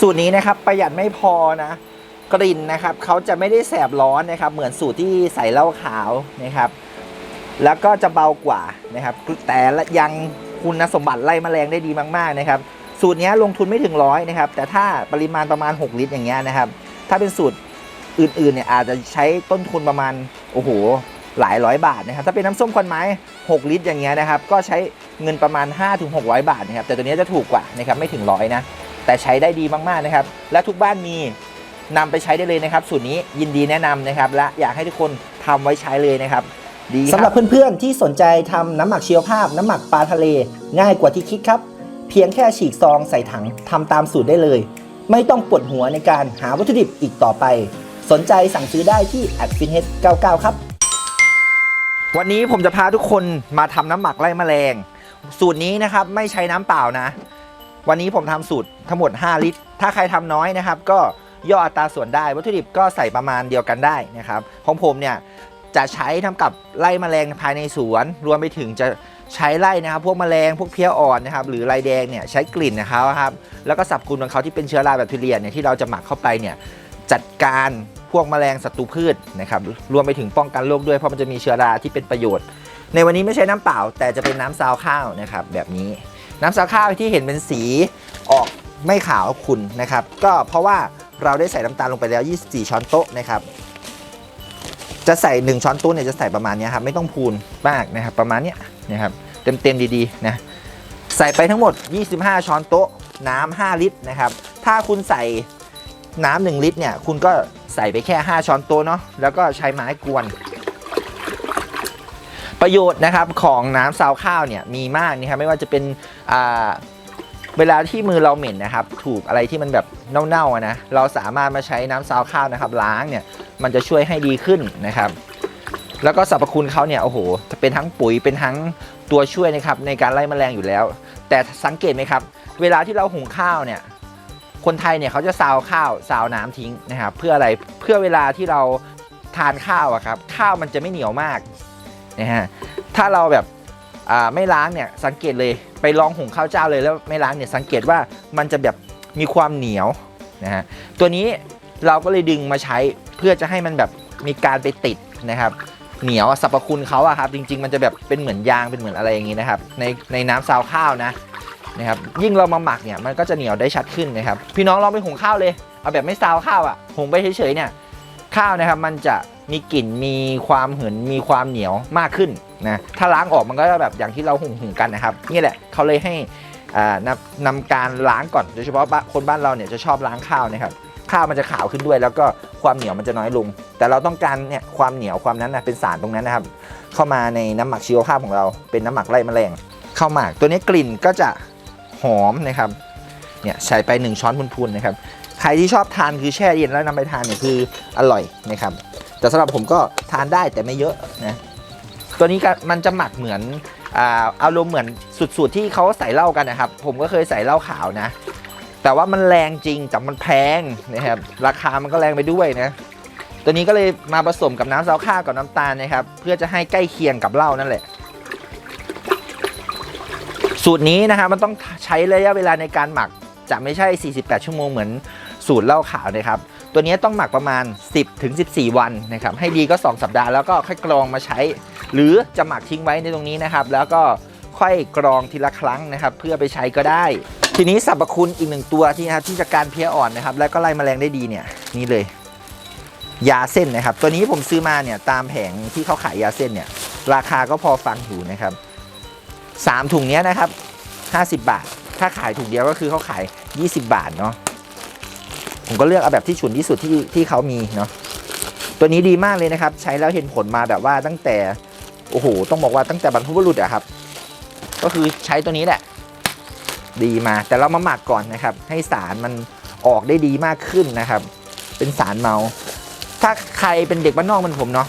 สูตรนี้นะครับประหยัดไม่พอนะกลิ่นนะครับเขาจะไม่ได้แสบร้อนนะครับ เหมือนสูตรที่ใส่เหล้าขาวนะครับ แล้วก็จะเบากว่านะครับ แต่ยังคุณสมบัติไล่แมลงได้ดีมากๆนะครับ สูตรนี้ลงทุนไม่ถึงร้อยนะครับ แต่ถ้าปริมาณประมาณ 6 ลิตรอย่างเงี้ยนะครับ ถ้าเป็นสูตรอื่นๆเนี่ยอาจจะใช้ต้นทุนประมาณโอ้โหหลายร้อยบาทนะครับ ถ้าเป็นน้ำส้มควันไม้ 6 ลิตรอย่างเงี้ยนะครับ ก็ใช้เงินประมาณ 5-600 บาทนะครับ แต่ตัวนี้จะถูกกว่านะครับไม่ถึงร้อยนะ แต่ใช้ได้ดีมากๆนะครับ และทุกบ้านมีนำไปใช้ได้เลยนะครับ สูตรนี้ยินดีแนะนำนะครับ และอยากให้ทุกคนทำไว้ใช้เลยนะครับดีสำหรับเพื่อนๆที่สนใจทำน้ำหมักชีวภาพ น้ำหมักปลาทะเล ง่ายกว่าที่คิดครับ เพียงแค่ฉีกซองใส่ถังทำตามสูตรได้เลย ไม่ต้องปวดหัวในการหาวัตถุดิบอีกต่อไป สนใจสั่งซื้อได้ที่ a d f i n h e a d 99 ครับ วันนี้ผมจะพาทุกคนมาทำน้ำหมักไล่แมลง สูตรนี้นะครับไม่ใช้น้ำเปล่านะ วันนี้ผมทำสูตรทั้งหมด 5 ลิตร ถ้าใครทำน้อยนะครับ ก็ย่ออัตราส่วนได้ วัตถุดิบก็ใส่ประมาณเดียวกันได้นะครับ ของผมเนี่ยจะใช้ทำกับไล่แมลงภายในสวน รวมไปถึงจะใช้ไล่นะครับพวกแมลงพวกเพี้ยอ่อนนะครับหรือลายแดงเนี่ยใช้กลิ่นนะครับครับแล้วก็สับกุลของเขาที่เป็นเชื้อราแบคทีเรียเนี่ยที่เราจะหมักเข้าไปเนี่ยจัดการพวกแมลงศัตรูพืชนะครับรวมไปถึงป้องกันโรคด้วยเพราะมันจะมีเชื้อราที่เป็นประโยชน์ ในวันนี้ไม่ใช่น้ำเปล่า แต่จะเป็นน้ำซาวข้าวนะครับแบบนี้ น้ำซาวข้าวที่เห็นเป็นสีออกไม่ขาวขุ่นนะครับ ก็เพราะว่าเราได้ใส่น้ำตาลลงไปแล้ว 24 ช้อนโต๊ะนะครับ จะใส่ 1 ช้อนโต๊ะเนี่ยจะใส่ประมาณนี้ครับไม่ต้องพูนมากนะครับประมาณนี้นะครับเต็มๆดีๆนะใส่ไปทั้งหมด 25 ช้อนโต๊ะ น้ำ5ลิตรนะครับ ถ้าคุณใส่น้ำ1ลิตรเนี่ยคุณก็ใส่ไปแค่ 5 ช้อนโต๊ะเนาะแล้วก็ใช้ไม้กวน ประโยชน์นะครับของน้ำซาวข้าวเนี่ยมีมากนะครับไม่ว่าจะเป็นเวลาที่มือเราเหม็นนะครับ ถูกอะไรที่มันแบบเน่าๆนะเราสามารถมาใช้น้ำซาวข้าวนะครับล้างเนี่ยมันจะช่วยให้ดีขึ้นนะครับ แล้วก็สรรพคุณเขาเนี่ยโอ้โหจะเป็นทั้งปุ๋ยเป็นทั้งตัวช่วยนะครับในการไล่แมลงอยู่แล้ว แต่สังเกตไหมครับ เวลาที่เราหุงข้าวเนี่ยคนไทยเนี่ยเขาจะซาวข้าวซาวน้ำทิ้งนะครับเพื่ออะไรเพื่อเวลาที่เราทานข้าวอะครับข้าวมันจะไม่เหนียวมาก นะฮะถ้าเราแบบไม่ล้างเนี่ยสังเกตเลยไปลองหุงข้าวเจ้าเลยแล้วไม่ล้างเนี่ยสังเกตว่ามันจะแบบมีความเหนียวนะฮะตัวนี้เราก็เลยดึงมาใช้เพื่อจะให้มันแบบมีการไปติดนะครับเหนียวสรรพคุณเขาอะครับจริง ๆ มันจะแบบเป็นเหมือนยางเป็นเหมือนอะไรอย่างงี้นะครับในในน้ำซาวข้าวนะนะครับยิ่งเรามาหมักเนี่ยมันก็จะเหนียวได้ชัดขึ้นนะครับพี่น้องลองไปหุงข้าวเลยเอาแบบไม่ซาวข้าวอะหุงไปเฉยๆเนี่ยข้าวนะครับมันจะ มีกลิ่นมีความเหินมีความเหนียวมากขึ้นนะถ้าล้างออกมันก็จะแบบอย่างที่เราหุงหุงกันนะครับนี่แหละเขาเลยให้นำนำการล้างก่อนโดยเฉพาะบ้านคนบ้านเราเนี่ยจะชอบล้างข้าวนะครับข้าวมันจะขาวขึ้นด้วย แล้วก็ความเหนียวมันจะน้อยลง แต่เราต้องการเนี่ยความเหนียวความนั้นนะเป็นสารตรงนั้นนะครับ เข้ามาในน้ำหมักชีวภาพของเรา เป็นน้ำหมักไล่แมลงข้าวหมากตัวนี้กลิ่นก็จะหอมนะครับเนี่ยใส่ไปหนึ่งช้อนพูนๆนะครับใครที่ชอบทานคือแช่เย็นแล้วนำไปทานเนี่ยคืออร่อยนะครับ แต่สำหรับผมก็ทานได้แต่ไม่เยอะนะตัวนี้ก็มันจะหมักเหมือนอาอารมณ์เหมือนสุดๆที่เขาใส่เหล้ากันนะครับ ผมก็เคยใส่เหล้าขาวนะ แต่ว่ามันแรงจริงแต่มันแพงนะครับราคามันก็แรงไปด้วยนะตัวนี้ก็เลยมาผสมกับน้ำซาวข้าวกับน้ำตาลนะครับ เพื่อจะให้ใกล้เคียงกับเหล้านั่นแหละ สูตรนี้นะครับมันต้องใช้ระยะเวลาในการหมักจะไม่ใช่ 48 ชั่วโมงเหมือนสูตรเหล้าขาวนะครับ ตัวนี้ต้องหมักประมาณ 10ถึง14 วันนะครับให้ดีก็ 2 สัปดาห์แล้วก็ค่อยกรองมาใช้ หรือจะหมักทิ้งไว้ในตรงนี้นะครับ แล้วก็ค่อยกรองทีละครั้งนะครับ เพื่อไปใช้ก็ได้ ทีนี้สรรพคุณอีกหนึ่งตัวที่นะครับที่จะการเพี้ยอ่อนนะครับ แล้วก็ไล่แมลงได้ดีเนี่ยนี่เลย ยาเส้นนะครับ ตัวนี้ผมซื้อมาเนี่ยตามแผงที่เขาขายยาเส้นเนี่ยราคาก็พอฟังอยู่นะครับสามถุงนี้นะครับ50 บาท ถ้าขายถุงเดียวก็คือเขาขาย 20 บาทเนาะ ผมก็เลือกเอาแบบที่ฉุนที่สุดที่ที่เขามีเนาะตัวนี้ดีมากเลยนะครับ ใช้แล้วเห็นผลมาแบบว่าตั้งแต่โอ้โหต้องบอกว่าตั้งแต่บรรพบุรุษอะครับ ก็คือใช้ตัวนี้แหละ ดีมาแต่เรามาหมักก่อนนะครับ ให้สารมันออกได้ดีมากขึ้นนะครับ เป็นสารเมา ถ้าใครเป็นเด็กบ้านนอกเหมันผมเนาะ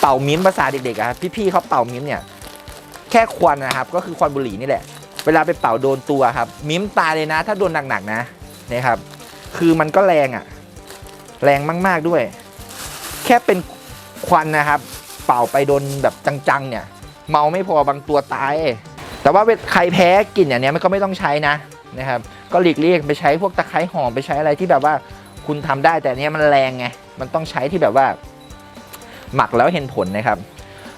เป่ามิ้มภาษาเด็กๆอะครับพี่ๆเขาเป่ามิ้มเนี่ย แค่ควันนะครับ ก็คือควันบุหรี่นี่แหละ เวลาไปเป่าโดนตัวครับ มิ้มตายเลยนะ ถ้าโดนหนักๆนะนะครับ คือมันก็แรงอะ่ะ แรงมากๆด้วย แค่เป็นควันนะครับ เป่าไปโดนแบบจังๆ เนี่ย เมาไม่พอบางตัวตาย แต่ว่าใครแพ้กลิ่นอย่างเนี้ยมันก็ไม่ต้องใช้นะนะครับ ก็หลีกเลี่ยงไปใช้พวกตะไคร้หอมไปใช้อะไรที่แบบว่าคุณทำได้แต่เนี้ยมันแรงไง มันต้องใช้ที่แบบว่า หมักแล้วเห็นผลนะครับ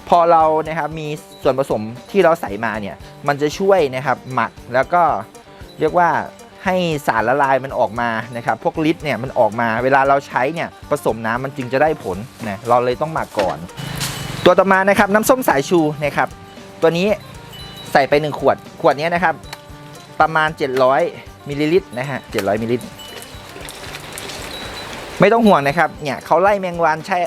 พอเรานะครับมีส่วนผสมที่เราใส่มาเนี่ย มันจะช่วยนะครับหมักแล้วก็เรียกว่า ให้สารละลายมันออกมานะครับพวกฤทธิ์เนี่ยมันออกมา เวลาเราใช้เนี่ยผสมน้ำมันจึงจะได้ผลนะเราเลยต้องหมักก่อน ตัวต่อมานะครับน้ำส้มสายชูนะครับตัวนี้ใส่ไป 1 ขวด ขวดนี้นะครับ ประมาณ 700มิลลิลิตรนะฮะ700มิลลิลิตรไม่ต้องห่วงนะครับเนี่ยเขาไล่แมงวันใช้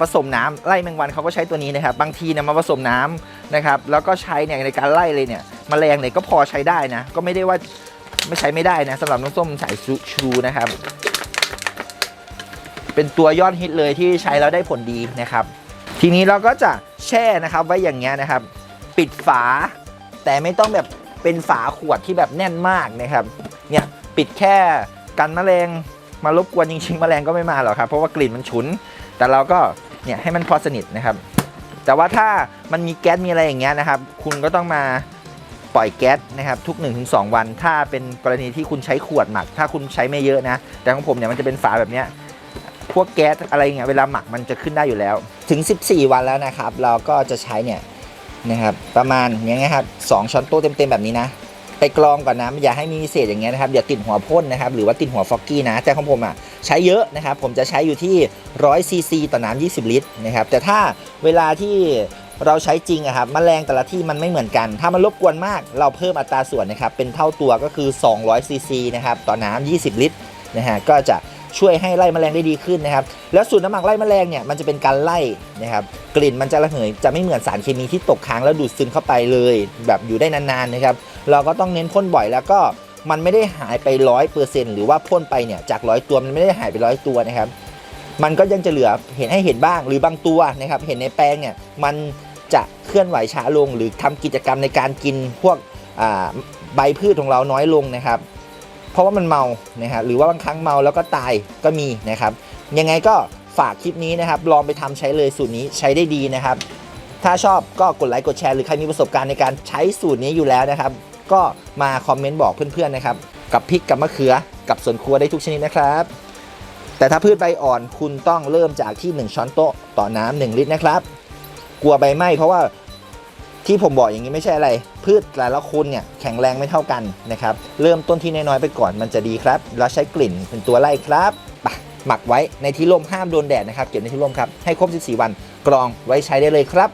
ผสมน้ำไล่แมงวันเขาก็ใช้ตัวนี้นะครับ บางทีเนี่ยมาผสมน้ำนะครับ แล้วก็ใช้เนี่ยในการไล่เลยเนี่ยมแมลงเนี่ยก็พอใช้ได้นะ ก็ไม่ได้ว่า ไม่ใช้ไม่ได้นะสำหรับน้ำส้มสายชูชูนะครับ เป็นตัวยอดฮิตเลยที่ใช้แล้วได้ผลดีนะครับ ทีนี้เราก็จะแช่นะครับไว้อย่างเงี้ยนะครับ ปิดฝา แต่ไม่ต้องแบบเป็นฝาขวดที่แบบแน่นมากนะครับ เนี่ยปิดแค่กันแมลงมารบกวนจริงๆแมลงก็ไม่มาหรอกครับเพราะว่ากลิ่นมันฉุน แต่เราก็เนี่ยให้มันพอสนิทนะครับ แต่ว่าถ้ามันมีแก๊สมีอะไรอย่างเงี้ยนะครับ คุณก็ต้องมา ปล่อยแก๊สนะครับทุก 1-2 วัน ถ้าเป็นกรณีที่คุณใช้ขวดหมัก ถ้าคุณใช้ไม่เยอะนะ แต่ของผมเนี่ยมันจะเป็นฝาแบบเนี้ยพวกแก๊สอะไรเงี้ยเวลาหมักมันจะขึ้นได้อยู่แล้ว ถึง 14 วันแล้วนะครับ เราก็จะใช้เนี่ยนะครับประมาณอย่างเงี้ยครับสองช้อนโต๊ะเต็มๆแบบนี้นะ ไปกรองก่อนนะอย่าให้มีเศษอย่างเงี้ยนะครับอย่าติดหัวพ่นนะครับหรือว่าติดหัวฟอกกี้นะแต่ของผมอะใช้เยอะนะครับผมจะใช้อยู่ที่100ซีซีต่อน้ำ20 ลิตรนะครับแต่ถ้าเวลาที่ เราใช้จริงอะครับแมลงแต่ละที่มันไม่เหมือนกัน ถ้ามันรบกวนมากเราเพิ่มอัตราส่วนนะครับเป็นเท่าตัวก็คือ 200ซีซีนะครับต่อน้ำ20 ลิตรนะฮะก็จะช่วยให้ไล่แมลงได้ดีขึ้นนะครับ แล้วสูตรน้ำหมักไล่แมลงเนี่ยมันจะเป็นการไล่นะครับกลิ่นมันจะระเหยจะไม่เหมือนสารเคมีที่ตกค้างแล้วดูดซึมเข้าไปเลย แบบอยู่ได้นานๆนะครับเราก็ต้องเน้นพ่นบ่อยแล้วก็มันไม่ได้หายไปร้อยเปอร์เซ็นต์หรือว่าพ่นไปเนี่ยจากร้อยตัวมันไม่ได้หายไปร้อยตัวนะครับ มันก็ยังจะเหลือเห็นให้เห็นบ้างหรือบางตัวนะครับ เห็นในแปลงเนี่ยมัน จะเคลื่อนไหวช้าลง หรือทำกิจกรรมในการกินพวกใบพืชของเราน้อยลงนะครับ เพราะว่ามันเมานะครับหรือว่าบางครั้งเมาแล้วก็ตายก็มีนะครับ ยังไงก็ฝากคลิปนี้นะครับ ลองไปทำใช้เลยสูตรนี้ใช้ได้ดีนะครับ ถ้าชอบก็กดไลค์กดแชร์หรือใครมีประสบการณ์ในการใช้สูตรนี้อยู่แล้วนะครับ ก็มาคอมเมนต์บอกเพื่อนๆนะครับ กับพริกกับมะเขือกับสวนครัวได้ทุกชนิดนะครับ แต่ถ้าพืชใบอ่อนคุณต้องเริ่มจากที่ 1 ช้อนโต๊ะต่อน้ำ1ลิตรนะครับ กลัวใบไหม้เพราะว่าที่ผมบอกอย่างนี้ไม่ใช่อะไร พืชแต่ละคนเนี่ยแข็งแรงไม่เท่ากันนะครับ เริ่มต้นที่น้อยๆไปก่อนมันจะดีครับ แล้วใช้กลิ่นเป็นตัวไล่ครับปะหมักไว้ในที่ร่มห้ามโดนแดดนะครับ เก็บในที่ร่มครับ ให้ครบ 14 วัน กรองไว้ใช้ได้เลยครับ